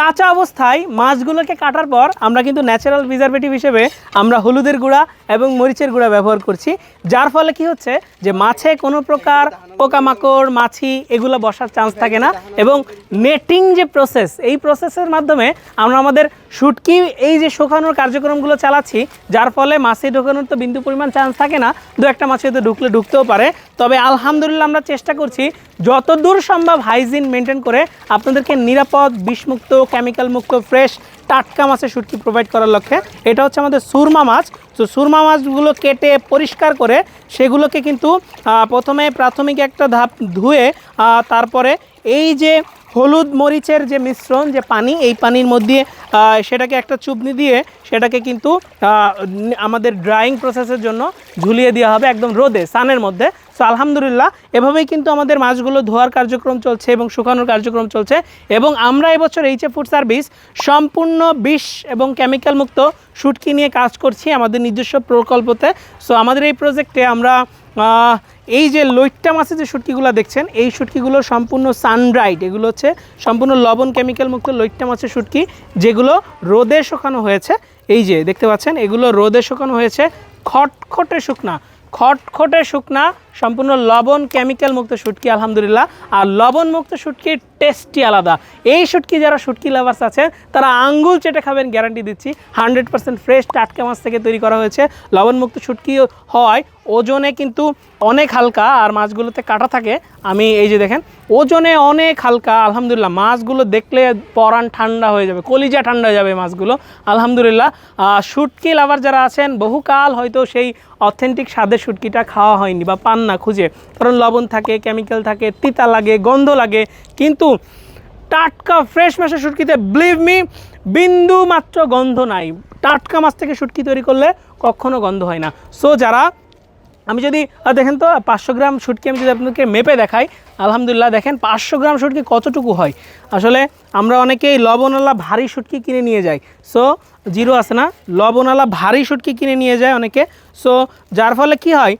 কাঁচা অবস্থায় মাছগুলোকে কাটার পর আমরা কিন্তু ন্যাচারাল প্রিজারভেটিভ হিসেবে আমরা হলুদের গুঁড়া এবং মরিচের গুঁড়া ব্যবহার করছি। যার ফলে কি হচ্ছে যে মাছে কোনো প্রকার পোকামাকড়, মাছি এগুলো বসার চান্স থাকে না এবং নেটিং যে প্রসেস এই প্রসেসের মাধ্যমে আমরা আমাদের শুটকি, এই যে শুকানোর কার্যক্রমগুলো চালাচ্ছি, যার ফলে মাছে ঢোকানোর তো বিন্দু পরিমাণ চান্স থাকে না। দু একটা মাছে হয়তো ঢুকলে ঢুকতেও পারে তবে আলহামদুলিল্লাহ আমরা চেষ্টা করছি যতদূর সম্ভব হাইজিন মেনটেন করে আপনাদেরকে নিরাপদ, বিষমুক্ত কেমিক্যাল মুক্ত ফ্রেশ টাটকা মাছের শুটকি প্রোভাইড করার লক্ষ্যে। এটা হচ্ছে আমাদের সুরমা মাছ। তো সুরমা মাছগুলো কেটে পরিষ্কার করে সেগুলোকে কিন্তু প্রথমে প্রাথমিক একটা ধাপ ধুয়ে তারপরে এই যে হলুদ মরিচের যে মিশ্রণ, যে পানি, এই পানির মধ্যে সেটাকে একটা চুবনি দিয়ে সেটাকে কিন্তু আমাদের ড্রাইং প্রসেসের জন্য ঝুলিয়ে দেওয়া হবে একদম রোদে সানের মধ্যে। সো আলহামদুলিল্লাহ, এভাবেই কিন্তু আমাদের মাছগুলো ধোয়ার কার্যক্রম চলছে এবং শুকানোর কার্যক্রম চলছে এবং আমরা এবছর এইচ ফুড সার্ভিস সম্পূর্ণ বিষ এবং কেমিক্যাল মুক্ত শুটকি নিয়ে কাজ করছি আমাদের নিজস্ব প্রকল্পতে। সো আমাদের এই প্রজেক্টে আমরা এই যে লইট্টা মাছের যে শুটকিগুলো দেখছেন, এই শুটকিগুলো সম্পূর্ণ সানড্রাইড এগুলো হচ্ছে সম্পূর্ণ লবণ কেমিক্যাল মুক্ত লইট্টা মাছের শুটকি যেগুলো রোদে শুকানো হয়েছে। এই যে দেখতে পাচ্ছেন, এগুলো রোদে শুকানো হয়েছে। খটখটে শুকনা খটখটে শুকনা সম্পূর্ণ লবণ কেমিক্যাল মুক্ত শুটকি, আলহামদুলিল্লাহ। আর লবণ মুক্ত শুটকির টেস্টই আলাদা। এই শুটকি যারা শুটকি লাভার্স আছেন, তারা আঙ্গুল চেটে খাবেন গ্যারান্টি দিচ্ছি। হান্ড্রেড পার্সেন্ট ফ্রেশ টাটকা মাছ থেকে তৈরি করা হয়েছে। লবণ মুক্ত শুটকি হওয়ায় ওজনে কিন্তু অনেক হালকা, আর মাছগুলোতে কাটা থাকে। আমি এই যে দেখেন, ওজনে অনেক হালকা, আলহামদুলিল্লাহ। মাছগুলো দেখলে পরান ঠান্ডা হয়ে যাবে, কলিজা ঠান্ডা হয়ে যাবে মাছগুলো। আলহামদুলিল্লাহ। শুটকি লাভার যারা আছেন, বহুকাল হয়তো সেই অথেন্টিক স্বাদের শুটকিটা খাওয়া হয়নি বা পান না খুঁজে। কারণ লবণ থাকে কেমিক্যাল থাকে, তিতা লাগে, গন্ধ লাগে। কিন্তু টাটকা ফ্রেশ মাছের শুটকিতে ব্লিভ মি বিন্দু মাত্র গন্ধ নাই। টাটকা মাছ থেকে শুটকি তৈরি করলে কখনো গন্ধ হয় না। সো যারা আমি যদি দেখেন তো, পাঁচশো গ্রাম শুটকি আমি যদি আপনাকে মেপে দেখাই, আলহামদুলিল্লাহ দেখেন পাঁচশো গ্রাম শুটকি কতটুকু হয়। আসলে আমরা অনেকেই লবণওয়ালা ভারী শুটকি কিনে নিয়ে যাই। সো জিরো আছে না? লবণওয়ালা ভারী শুটকি কিনে নিয়ে যায় অনেকে। সো যার ফলে কি হয়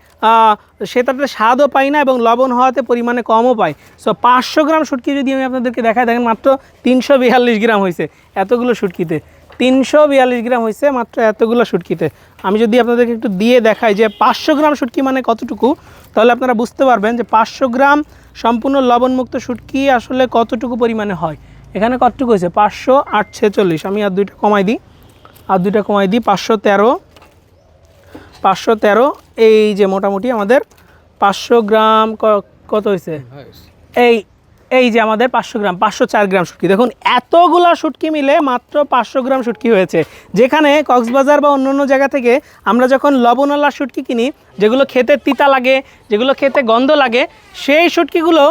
সে সেটাতে স্বাদও পাই না এবং লবণ হওয়াতে পরিমাণে কমও পায়। সো পাঁচশো গ্রাম শুটকি যদি আমি আপনাদেরকে দেখাই, দেখেন মাত্র তিনশো বিয়াল্লিশ গ্রাম হয়েছে এতগুলো শুটকিতে। তিনশো বিয়াল্লিশ গ্রাম হয়েছে মাত্র এতগুলো শুটকিতে। আমি যদি আপনাদেরকে একটু দিয়ে দেখাই যে পাঁচশো গ্রাম শুটকি মানে কতটুকু তাহলে আপনারা বুঝতে পারবেন যে পাঁচশো গ্রাম সম্পূর্ণ লবণমুক্ত শুটকি আসলে কতটুকু পরিমাণে হয়। এখানে কতটুকু হয়েছে? পাঁচশো আট ছেচল্লিশ আমি আর দুইটা কমাই দিই। আর দুইটা কমাই দিই। পাঁচশো তেরো। পাঁচশো তেরো। এই যে মোটামুটি আমাদের পাঁচশো গ্রাম ক- কত হয়েছে? এই এই যে আমাদের পাঁচশো গ্রাম, পাঁচশো চার গ্রাম শুটকি। দেখুন, এতগুলা শুটকি মিলে মাত্র পাঁচশো গ্রাম শুটকি হয়েছে। যেখানে কক্সবাজার বা অন্য অন্য জায়গা থেকে আমরা যখন লবণওয়ালা শুটকি কিনি, যেগুলো খেতে তিতা লাগে, যেগুলো খেতে গন্ধ লাগে, সেই শুটকিগুলো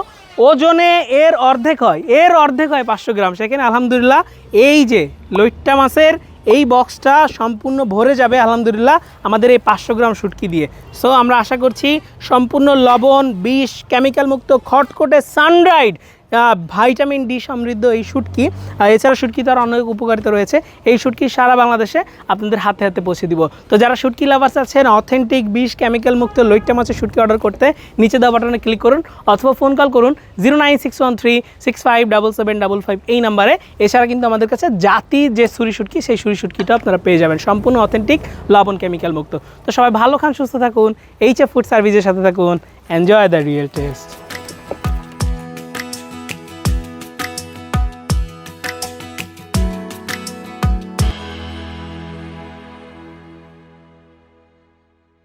ওজনে এর অর্ধেক হয়, এর অর্ধেক হয় পাঁচশো গ্রাম। সেখানে আলহামদুলিল্লাহ এই যে, লইট্টা মাছের এই বক্সটা সম্পূর্ণ ভরে যাবে, আলহামদুলিল্লাহ, আমাদের এই পাঁচশো গ্রাম শুটকি দিয়ে। সো আমরা আশা করছি সম্পূর্ণ লবণ, বিষ কেমিক্যাল মুক্ত, খটখটে সানড্রাইড ভাইটামিন ডি সমৃদ্ধ এই শুটকি। আর এছাড়া শুটকি তার অনেক উপকারিতা রয়েছে। এই শুটকি সারা বাংলাদেশে আপনাদের হাতে হাতে পৌঁছে দিব। তো যারা শুটকি লাভার্স আছেন অথেন্টিক বিষ কেমিক্যাল মুক্ত, লইট্টা মাছের শুটকি অর্ডার করতে নিচে দেওয়া বাটনে ক্লিক করুন অথবা ফোন কল করুন zero nine six one three six five double seven double five এই নাম্বারে এছাড়া কিন্তু আমাদের কাছে জাতি যে সুরি শুটকি, সেই সুরি শুটকিটা আপনারা পেয়ে যাবেন। সম্পূর্ণ অথেন্টিক লবণ কেমিক্যাল মুক্ত। তো সবাই ভালো খান, সুস্থ থাকুন এইচ এফ ফুড সার্ভিসের সাথে থাকুন। Enjoy the real test